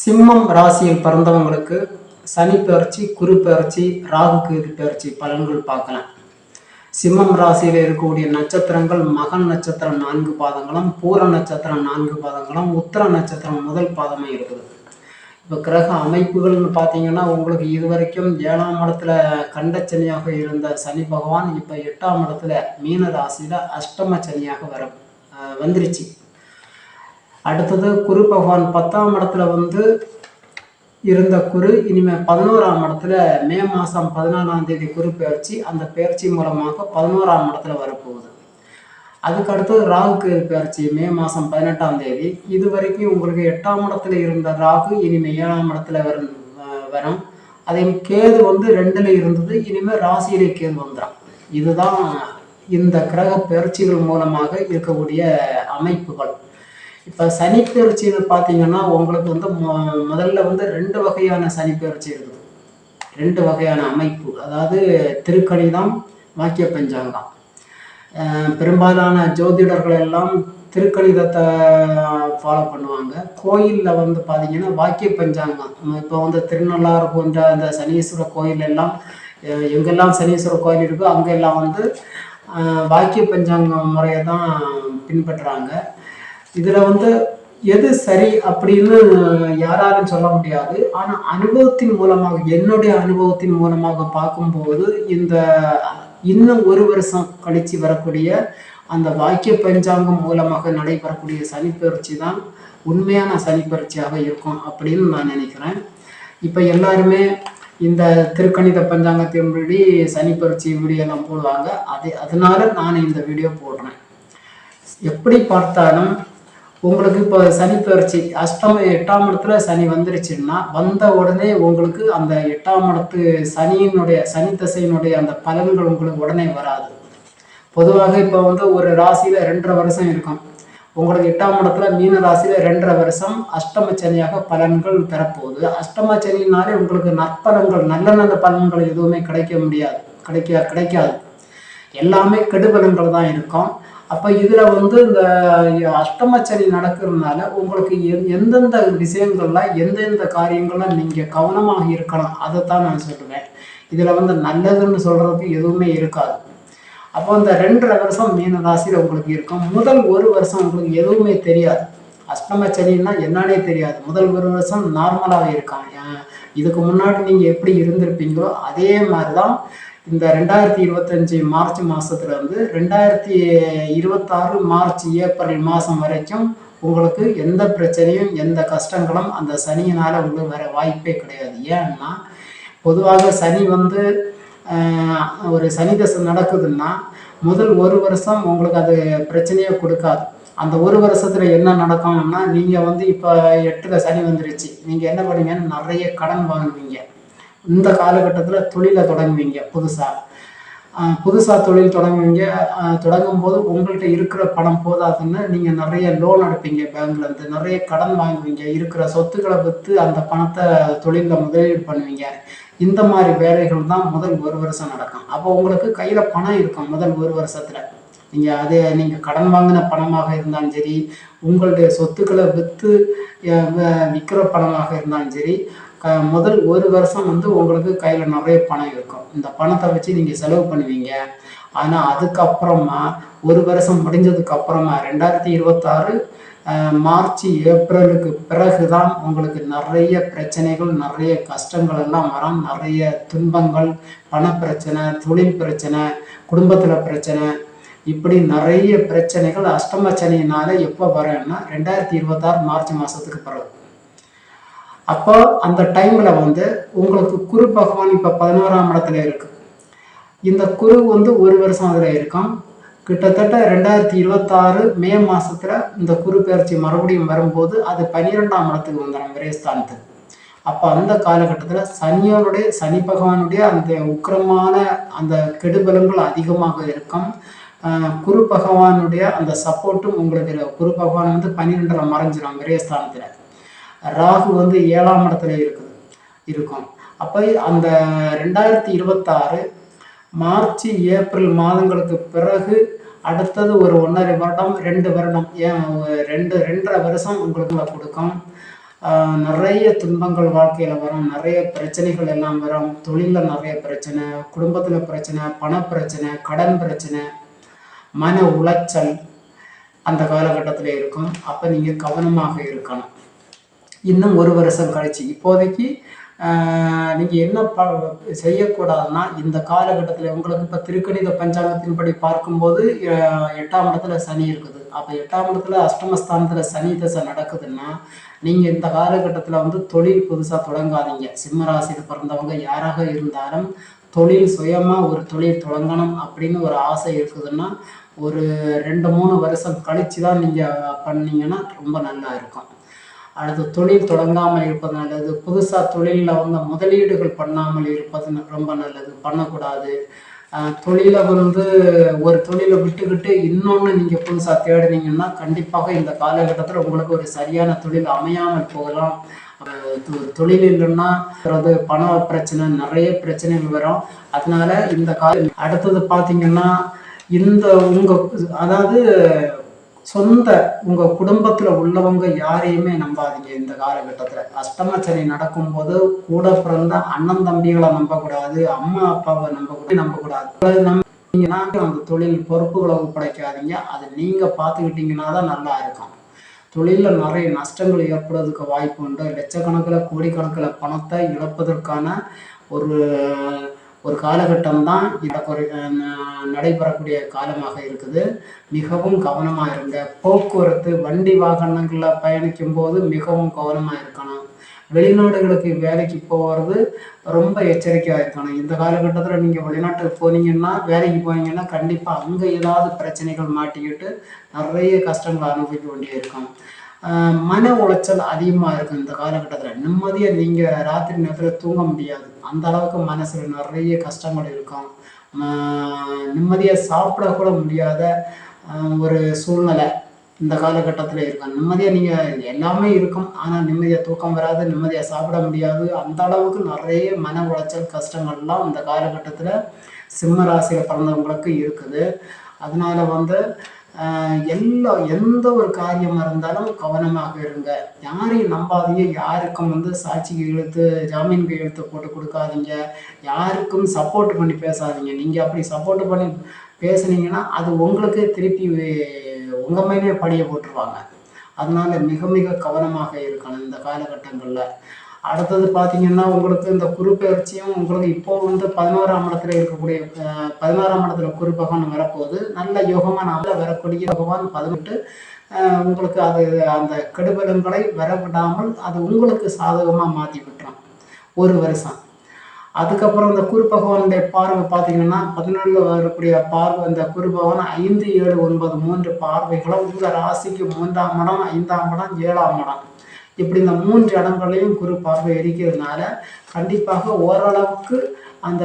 சிம்மம் ராசியில் பிறந்தவங்களுக்கு சனி பெயர்ச்சி குரு பெயர்ச்சி ராகு கேது பெயர்ச்சி பலன்கள் பார்க்கலாம். சிம்மம் ராசியில் இருக்கக்கூடிய நட்சத்திரங்கள் மகன் நட்சத்திரம் நான்கு பாதங்களும் பூர நட்சத்திரம் நான்கு பாதங்களும் உத்தர நட்சத்திரம் முதல் பாதமாக இருக்குது. இப்போ கிரக அமைப்புகள்னு பார்த்தீங்கன்னா உங்களுக்கு இதுவரைக்கும் ஏழாம் இடத்துல கண்டச்சனியாக இருந்த சனி பகவான் இப்போ எட்டாம் இடத்துல மீன ராசியில் அஷ்டம சனியாக வர வந்துருச்சு. அடுத்தது குரு பகவான் பத்தாம் இடத்துல வந்து இருந்த குரு இனிமேல் பதினோராம் இடத்துல மே மாதம் பதினாலாம் தேதி குரு பெயர்ச்சி அந்த பெயர்ச்சி மூலமாக பதினோராம் இடத்துல வரப்போகுது. அதுக்கு அடுத்தது ராகு கேது பெயர்ச்சி மே மாதம் பதினெட்டாம் தேதி. இது வரைக்கும் உங்களுக்கு எட்டாம் இடத்துல இருந்த ராகு இனிமேல் ஏழாம் இடத்துல வரும் வரும். அதே கேது வந்து ரெண்டில் இருந்தது இனிமேல் ராசியிலே கேது வந்துடும் இதுதான் இந்த கிரக பெயர்ச்சிகள் மூலமாக இருக்கக்கூடிய அமைப்புகள். இப்போ சனிப்பெயர்ச்சின்னு பார்த்தீங்கன்னா உங்களுக்கு வந்து முதல்ல வந்து ரெண்டு வகையான சனிப்பெயர்ச்சி இருக்குது. ரெண்டு வகையான அமைப்பு. அதாவது திருக்கணிதம் வாக்கிய பஞ்சாங்கம். பெரும்பாலான ஜோதிடர்கள் எல்லாம் திருக்கணிதத்தை ஃபாலோ பண்ணுவாங்க. கோயிலில் வந்து பார்த்தீங்கன்னா வாக்கிய பஞ்சாங்கம். இப்போ வந்து திருநள்ளாறு போன்ற அந்த சனீஸ்வர கோயில் எல்லாம் எங்கெல்லாம் சனீஸ்வர கோயில் இருக்கோ அங்கெல்லாம் வந்து வாக்கிய பஞ்சாங்க முறையை தான் பின்பற்றுறாங்க. இதில் வந்து எது சரி அப்படின்னு யாராலும் சொல்ல முடியாது. ஆனால் அனுபவத்தின் மூலமாக என்னுடைய அனுபவத்தின் மூலமாக பார்க்கும்போது இந்த இன்னும் ஒரு வருஷம் கழிச்சு வரக்கூடிய அந்த வாக்கிய பஞ்சாங்கம் மூலமாக நடைபெறக்கூடிய சனிப்பெயர்ச்சி தான் உண்மையான சனிப்பெயர்ச்சியாக இருக்கும் அப்படின்னு நான் நினைக்கிறேன். இப்போ எல்லாருமே இந்த திருக்கணித பஞ்சாங்கத்தின்படி சனிப்பெயர்ச்சி வீடியோ எல்லாம் போடுவாங்க. அது அதனால நான் இந்த வீடியோ போடுறேன். எப்படி பார்த்தாலும் உங்களுக்கு இப்போ சனி பெயர்ச்சி அஷ்டம எட்டாம் இடத்துல சனி வந்துருச்சுன்னா வந்த உடனே உங்களுக்கு அந்த எட்டாம் இடத்து சனியினுடைய சனி தசையினுடைய அந்த பலன்கள் உங்களுக்கு உடனே வராது. பொதுவாக இப்போ வந்து ஒரு ராசியில் ரெண்டரை வருஷம் இருக்கும். உங்களுக்கு எட்டாம் இடத்துல மீன ராசியில் ரெண்டரை வருஷம் அஷ்டம சனியாக பலன்கள் தரப்போகுது. அஷ்டம சனினாலே உங்களுக்கு நற்பலன்கள் நல்ல நல்ல பலன்கள் எதுவுமே கிடைக்க முடியாது கிடைக்க கிடைக்காது. எல்லாமே கெடுபலன்கள் தான் இருக்கும். அப்போ இதில் வந்து இந்த அஷ்டமச்சனி நடக்கிறதுனால உங்களுக்கு எந் எந்தெந்த விஷயங்கள்ல எந்தெந்த காரியங்கள்லாம் நீங்கள் கவனமாக இருக்கணும் அதை தான் நான் சொல்லுவேன். இதில் வந்து நல்லதுன்னு சொல்கிறதுக்கு எதுவுமே இருக்காது. அப்போ இந்த ரெண்டரை வருஷம் மீன ராசியில் உங்களுக்கு இருக்கும். முதல் ஒரு வருஷம் உங்களுக்கு எதுவுமே தெரியாது. அஷ்டமச்சனின்னா என்னன்னே தெரியாது. முதல் ஒரு வருஷம் நார்மலாகவே இருக்கான். ஏன்? இதுக்கு முன்னாடி நீங்கள் எப்படி இருந்திருப்பீங்களோ அதே மாதிரி தான் இந்த ரெண்டாயிரத்தி இருபத்தஞ்சி மார்ச் மாசத்துல இருந்து ரெண்டாயிரத்தி இருபத்தாறு மார்ச் ஏப்ரல் மாதம் வரைக்கும் உங்களுக்கு எந்த பிரச்சனையும் எந்த கஷ்டங்களும் அந்த சனியினால் உங்களுக்கு வர வாய்ப்பே கிடையாது. ஏன்னா பொதுவாக சனி வந்து ஒரு சனி தசை நடக்குதுன்னா முதல் ஒரு வருஷம் உங்களுக்கு அது பிரச்சனையே கொடுக்காது. அந்த ஒரு வருஷத்துல என்ன நடக்கும்னா நீங்க வந்து இப்போ எட்டுல சனி வந்துருச்சு. நீங்க என்ன பண்ணுவீங்கன்னு நிறைய கடன் வாங்குவீங்க. இந்த காலகட்டத்தில் தொழிலை தொடங்குவீங்க புதுசாக புதுசாக தொழில் தொடங்குவீங்க. தொடங்கும் போது உங்கள்கிட்ட இருக்கிற பணம் போதாதுன்னு நீங்கள் நிறைய லோன் எடுப்பீங்க பேங்க்லேருந்து நிறைய கடன் வாங்குவீங்க. இருக்கிற சொத்துக்களை விற்று அந்த பணத்தை தொழிலில் முதலீடு பண்ணுவீங்க. இந்த மாதிரி வேலைகள் தான் முதல் ஒரு வருஷம் நடக்கும். அப்போ உங்களுக்கு கையில் பணம் இருக்கும் முதல் ஒரு வருஷத்தில். நீங்கள் அது நீங்கள் கடன் வாங்கின பணமாக இருந்தாலும் சரி உங்களுடைய சொத்துக்களை விற்று விற்கிற பணமாக இருந்தாலும் சரி முதல் ஒரு வருஷம் வந்து உங்களுக்கு கையில் நிறைய பணம் இருக்கும். இந்த பணத்தை வச்சு நீங்கள் செலவு பண்ணுவீங்க. ஆனால் அதுக்கப்புறமா ஒரு வருஷம் முடிஞ்சதுக்கு அப்புறமா ரெண்டாயிரத்தி இருபத்தாறு மார்ச் ஏப்ரலுக்கு பிறகு தான் உங்களுக்கு நிறைய பிரச்சனைகள் நிறைய கஷ்டங்கள் எல்லாம் வரும். நிறைய துன்பங்கள் பணப்பிரச்சனை தொழில் பிரச்சனை குடும்பத்தில் பிரச்சனை. இப்படி நிறைய பிரச்சனைகள் அஷ்டமச்சனியினால எப்போ வரும்னா ரெண்டாயிரத்தி இருபத்தாறு மார்ச் மாதத்துக்கு பிறகு. அப்போ அந்த டைமில் வந்து உங்களுக்கு குரு பகவான் இப்போ பதினோராம் இடத்துல இருக்கு. இந்த குரு வந்து ஒரு வருஷம் அதில் இருக்கும் கிட்டத்தட்ட ரெண்டாயிரத்தி இருபத்தாறு மே மாசத்துல இந்த குரு பயிற்சி மறுபடியும் வரும்போது அது பன்னிரெண்டாம் இடத்துக்கு வந்துடும் விரயஸ்தானத்துக்கு. அப்போ அந்த காலகட்டத்தில் சனியோனுடைய சனி பகவானுடைய அந்த உக்கிரமான அந்த கெடுபலங்கள் அதிகமாக இருக்கும். குரு பகவானுடைய அந்த சப்போர்ட்டும் உங்களுக்கு குரு பகவான் வந்து பன்னிரெண்டுல மறைஞ்சிடும் விரயஸ்தானத்தில். ராகு வந்து ஏழாம் இடத்துல இருக்குது இருக்கும். அப்போ அந்த ரெண்டாயிரத்தி இருபத்தாறு மார்ச் ஏப்ரல் மாதங்களுக்கு பிறகு அடுத்தது ஒரு ஒன்றரை வருடம் ரெண்டு வருடம் ஏன் ரெண்டு ரெண்டரை வருஷம் உங்களுக்கு கொடுக்கும். நிறைய துன்பங்கள் வாழ்க்கையில் வரும் நிறைய பிரச்சனைகள் எல்லாம் வரும். தொழிலில் நிறைய பிரச்சனை குடும்பத்தில் பிரச்சனை பணப்பிரச்சனை கடன் பிரச்சனை மன உளைச்சல் அந்த காலகட்டத்தில் இருக்கும். அப்போ நீங்கள் கவனமாக இருக்கணும். இன்னும் ஒரு வருஷம் கழிச்சு. இப்போதைக்கு நீங்கள் என்ன ப செய்யக்கூடாதுன்னா இந்த காலகட்டத்தில் உங்களுக்கு இப்போ திருக்கணித பஞ்சாங்கத்தின்படி பார்க்கும்போது எட்டாம் இடத்துல சனி இருக்குது. அப்போ எட்டாம் இடத்துல அஷ்டமஸ்தானத்தில் சனி தசை நடக்குதுன்னா நீங்கள் இந்த காலகட்டத்தில் வந்து தொழில் புதுசாக தொடங்காதீங்க. சிம்மராசியில் பிறந்தவங்க யாராக இருந்தாலும் தொழில் சுயமாக ஒரு தொழில் தொடங்கணும் அப்படின்னு ஒரு ஆசை இருக்குதுன்னா ஒரு ரெண்டு மூணு வருஷம் கழிச்சு தான் நீங்கள் பண்ணீங்கன்னா ரொம்ப நல்லா இருக்கும். அல்லது தொழில் தொடங்காமல் இருப்பது நல்லது. புதுசாக தொழிலில் வந்து முதலீடுகள் பண்ணாமல் இருப்பது ரொம்ப நல்லது. பண்ணக்கூடாது. தொழிலை வந்து ஒரு தொழிலை விட்டுக்கிட்டு இன்னொன்று நீங்கள் புதுசாக தேடுனீங்கன்னா கண்டிப்பாக இந்த காலகட்டத்தில் உங்களுக்கு ஒரு சரியான தொழில் அமையாமல் போகலாம். தொழில் இல்லைன்னா அதாவது பண பிரச்சனை நிறைய பிரச்சனைகள் வரும். அதனால இந்த கால அடுத்தது பார்த்தீங்கன்னா இந்த உங்கள் அதாவது சொந்த உங்க குடும்பத்துல உள்ளவங்க யாரையுமே நம்பாதீங்க இந்த காலகட்டத்துல. அஷ்டம நடக்கும்போது கூட பிறந்த அண்ணன் தம்பிகளை நம்பக்கூடாது அம்மா அப்பாவை நம்பக்கூடாது நம்பக்கூடாது. அது நம்பிங்கன்னா அந்த தொழில் பொறுப்புகளை ஒப்படைக்காதீங்க. அது நீங்க பார்த்துக்கிட்டீங்கன்னா தான் நல்லா இருக்கும். தொழிலில் நிறைய நஷ்டங்கள் ஏற்படுறதுக்கு வாய்ப்பு உண்டு. லட்சக்கணக்கில் கோடிக்கணக்கில் பணத்தை இழப்பதற்கான ஒரு ஒரு காலகட்டம் தான் நடைபெறக்கூடிய காலமாக இருக்குது. மிகவும் கவனமாக இருங்க. போக்குவரத்து வண்டி வாகனங்களில் பயணிக்கும் போது மிகவும் கவனமாக இருக்கணும். வெளிநாடுகளுக்கு வேலைக்கு போகிறது ரொம்ப எச்சரிக்கையாக இருக்கணும். இந்த காலகட்டத்தில் நீங்கள் வெளிநாட்டுக்கு போனீங்கன்னா வேலைக்கு போனீங்கன்னா கண்டிப்பாக அங்கே ஏதாவது பிரச்சனைகள் மாட்டிக்கிட்டு நிறைய கஷ்டங்கள் அனுபவிக்க வேண்டியிருக்கும். மன உளைச்சல் அதிகமாக இருக்கும் இந்த காலகட்டத்தில். நிம்மதியாக நீங்கள் ராத்திரி நேரத்தில் தூங்க முடியாது. அந்த அளவுக்கு மனசில் நிறைய கஷ்டங்கள் இருக்கும். நிம்மதியாக சாப்பிடக்கூட முடியாத ஒரு சூழ்நிலை இந்த காலகட்டத்தில் இருக்கும். நிம்மதியாக நீங்கள் எல்லாமே இருக்கும். ஆனால் நிம்மதியாக தூக்கம் வராது நிம்மதியாக சாப்பிட முடியாது. அந்த அளவுக்கு நிறைய மன உளைச்சல் கஷ்டங்கள்லாம் இந்த காலகட்டத்தில் சிம்ம ராசியில் பிறந்தவங்களுக்கு இருக்குது. அதனால வந்து எல்லா எந்த ஒரு காரியமாக இருந்தாலும் கவனமாக இருங்க. யாரையும் நம்பாதீங்க. யாருக்கும் வந்து சாட்சி கையெழுத்து ஜாமீன் கையெழுத்து போட்டு கொடுக்காதீங்க. யாருக்கும் சப்போர்ட் பண்ணி பேசாதீங்க. நீங்கள் அப்படி சப்போர்ட் பண்ணி பேசுனீங்கன்னா அது உங்களுக்கு திருப்பி உங்கள் மேலே படியை போட்டுருவாங்க. அதனால மிக மிக கவனமாக இருக்கணும் இந்த காலகட்டங்களில். அடுத்தது பார்த்தீங்கன்னா உங்களுக்கு இந்த குருப்பெயர்ச்சியும் உங்களுக்கு இப்போ வந்து பதினோராம் இடத்துல இருக்கக்கூடிய பதினோராம் இடத்துல குரு பகவான் வரப்போகுது. நல்ல யோகமான நாளில் வரக்கூடிய பகவான் பதினெட்டு. உங்களுக்கு அது அந்த கெடுபலன்களை வரவிடாமல் அது உங்களுக்கு சாதகமாக மாற்றி விட்டுரும். ஒரு வருஷம். அதுக்கப்புறம் இந்த குரு பகவானுடைய பார்வை பார்த்தீங்கன்னா பதினொன்றில் வரக்கூடிய பார்வை இந்த குரு பகவான் ஐந்து ஏழு ஒன்பது மூன்று பார்வைகளும் உங்கள் ராசிக்கு மூன்றாம் இடம் ஐந்தாம் இடம் ஏழாம் இடம். இப்படி இந்த மூன்று இடங்களையும் குரு பார்வை இருக்கிறதுனால கண்டிப்பாக ஓரளவுக்கு அந்த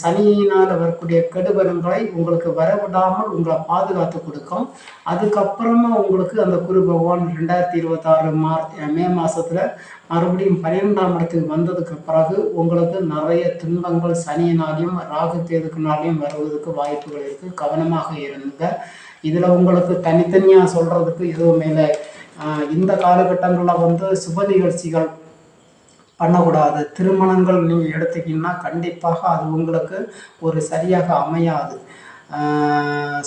சனியினால் வரக்கூடிய கெடுபலன்களை உங்களுக்கு வரவிடாமல் உங்களை பாதுகாத்து கொடுக்கும். அதுக்கப்புறமா உங்களுக்கு அந்த குரு பகவான் ரெண்டாயிரத்தி இருபத்தாறு மார்ச் மே மாதத்தில் மறுபடியும் பன்னிரெண்டாம் இடத்துக்கு வந்ததுக்கு பிறகு உங்களுக்கு நிறைய துன்பங்கள் சனியினாலையும் ராகு தேதுக்குனாலையும் வருவதற்கு வாய்ப்புகள் இருக்குது கவனமாக இருங்க. இதில் உங்களுக்கு தனித்தனியாக சொல்கிறதுக்கு எதுவுமே இல்லை. இந்த காலகட்டங்களில் வந்து சுப நிகழ்ச்சிகள் பண்ணக்கூடாது. திருமணங்கள் நீங்கள் எடுத்தீங்கன்னா கண்டிப்பாக அது உங்களுக்கு ஒரு சரியாக அமையாது.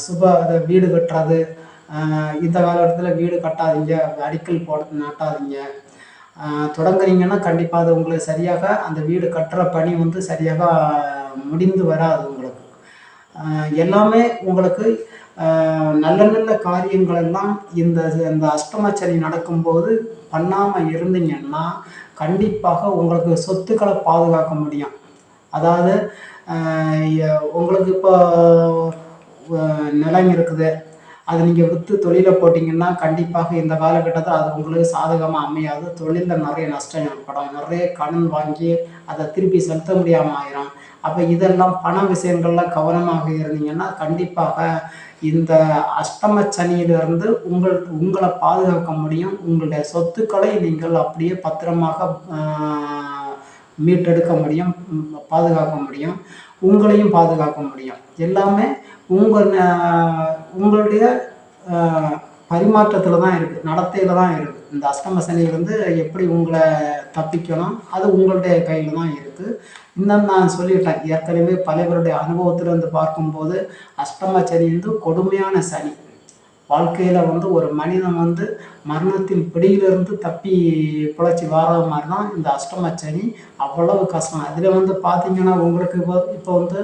சுப அதை வீடு கட்டுறது இந்த காலகட்டத்தில் வீடு கட்டாதீங்க அடிக்கல் போட நாட்டாதீங்க. தொடங்குறீங்கன்னா கண்டிப்பாக அது உங்களுக்கு சரியாக அந்த வீடு கட்டுற பணி வந்து சரியாக முடிந்து வராது உங்களுக்கு. எல்லாமே உங்களுக்கு நல்ல நல்ல காரியங்கள் எல்லாம் இந்த இந்த அஷ்டமச்சனி நடக்கும்போது பண்ணாமல் இருந்தீங்கன்னா கண்டிப்பாக உங்களுக்கு சொத்துக்களை பாதுகாக்க முடியும். அதாவது உங்களுக்கு இப்போ நிலம் இருக்குது. அது நீங்கள் விற்று தொழிலை போட்டிங்கன்னா கண்டிப்பாக இந்த காலகட்டத்தில் அது உங்களுக்கு சாதகமாக அமையாது. தொழிலில் நிறைய நஷ்டம் ஏற்படும். நிறைய கடன் வாங்கி அதை திருப்பி செலுத்த முடியாமல் ஆயிரும். அப்போ இதெல்லாம் பண விஷயங்கள்ல கவனமாக இருந்தீங்கன்னா கண்டிப்பாக இந்த அஷ்டம சனியிலிருந்து உங்கள் உங்களை பாதுகாக்க முடியும். உங்களுடைய சொத்துக்களை நீங்கள் அப்படியே பத்திரமாக மீட்டெடுக்க முடியும் பாதுகாக்க முடியும். உங்களையும் பாதுகாக்க முடியும். எல்லாமே உங்கள் உங்களுடைய பரிமாற்றத்தில் தான் இருக்குது நடத்தையில் தான் இருக்குது இந்த அஷ்டம சனியிலேருந்து எப்படி உங்களை தப்பிக்கணும் அது உங்களுடைய கையில் தான் இருக்குது இன்னும் நான் சொல்லிட்டேன் ஏற்கனவே பலவருடைய அனுபவத்திலிருந்து பார்க்கும்போது அஷ்டம சனி வந்து கொடுமையான சனி. வாழ்க்கையில் வந்து ஒரு மனிதன் வந்து மரணத்தின் பிடியிலிருந்து தப்பி பிழைச்சி வர மாதிரி தான் இந்த அஷ்டம சனி அவ்வளவு கஷ்டம். அதில் வந்து பார்த்தீங்கன்னா உங்களுக்கு இப்போ இப்போ வந்து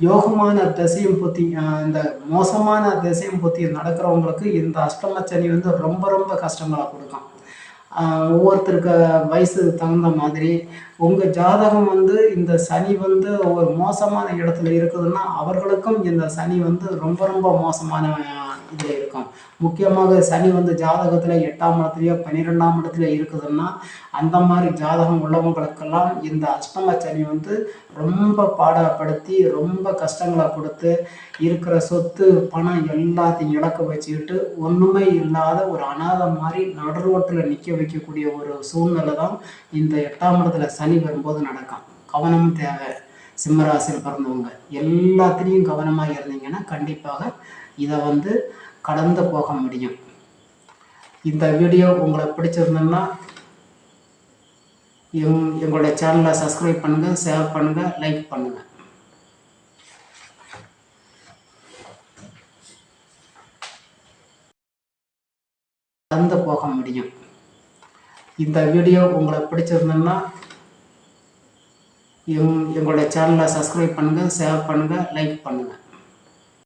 யோகமான திசையும் பற்றி இந்த மோசமான திசையும் பற்றி நடக்கிறவங்களுக்கு இந்த அஷ்டம சனி வந்து ரொம்ப ரொம்ப கஷ்டங்களை கொடுக்கும். ஒவ்வொருத்தருக்கு வயசு தகுந்த மாதிரி உங்கள் ஜாதகம் வந்து இந்த சனி வந்து ஒரு மோசமான இடத்துல இருக்குதுன்னா அவர்களுக்கும் இந்த சனி வந்து ரொம்ப ரொம்ப மோசமான இதில் இருக்கும். முக்கியமாக சனி வந்து ஜாதகத்தில் எட்டாம் இடத்துலையோ பன்னிரெண்டாம் இடத்துல இருக்குதுன்னா அந்த மாதிரி ஜாதகம் உள்ளவங்களுக்கெல்லாம் இந்த அஷ்டம சனி வந்து ரொம்ப பாடப்படுத்தி ரொம்ப கஷ்டங்களை கொடுத்து இருக்கிற சொத்து பணம் எல்லாத்தையும் இழக்க வச்சுக்கிட்டு ஒன்றுமே இல்லாத ஒரு அனாதை மாதிரி நடுரோட்டில் நிற்க வைக்கக்கூடிய ஒரு சூழ்நிலை தான் இந்த எட்டாம் இடத்துல சனி சனி வரும்போது நடக்கும். கவனம் தேவை. சிம்மராசியில் பிறந்தவங்க எல்லாத்துலேயும் கவனமாக இருந்தீங்கன்னா கண்டிப்பாக இதை வந்து கடந்து போக முடியும். இந்த வீடியோ உங்களை பிடிச்சிருந்ததுன்னா எங் எங்களுடைய சேனலை சப்ஸ்கிரைப் பண்ணுங்கள் ஷேர் பண்ணுங்கள் லைக் பண்ணுங்கள் கடந்து போக முடியும். இந்த வீடியோ உங்களை பிடிச்சிருந்ததுன்னா எங் எங்களுடைய சேனலை சப்ஸ்கிரைப் பண்ணுங்கள் ஷேர் பண்ணுங்கள் லைக் பண்ணுங்கள்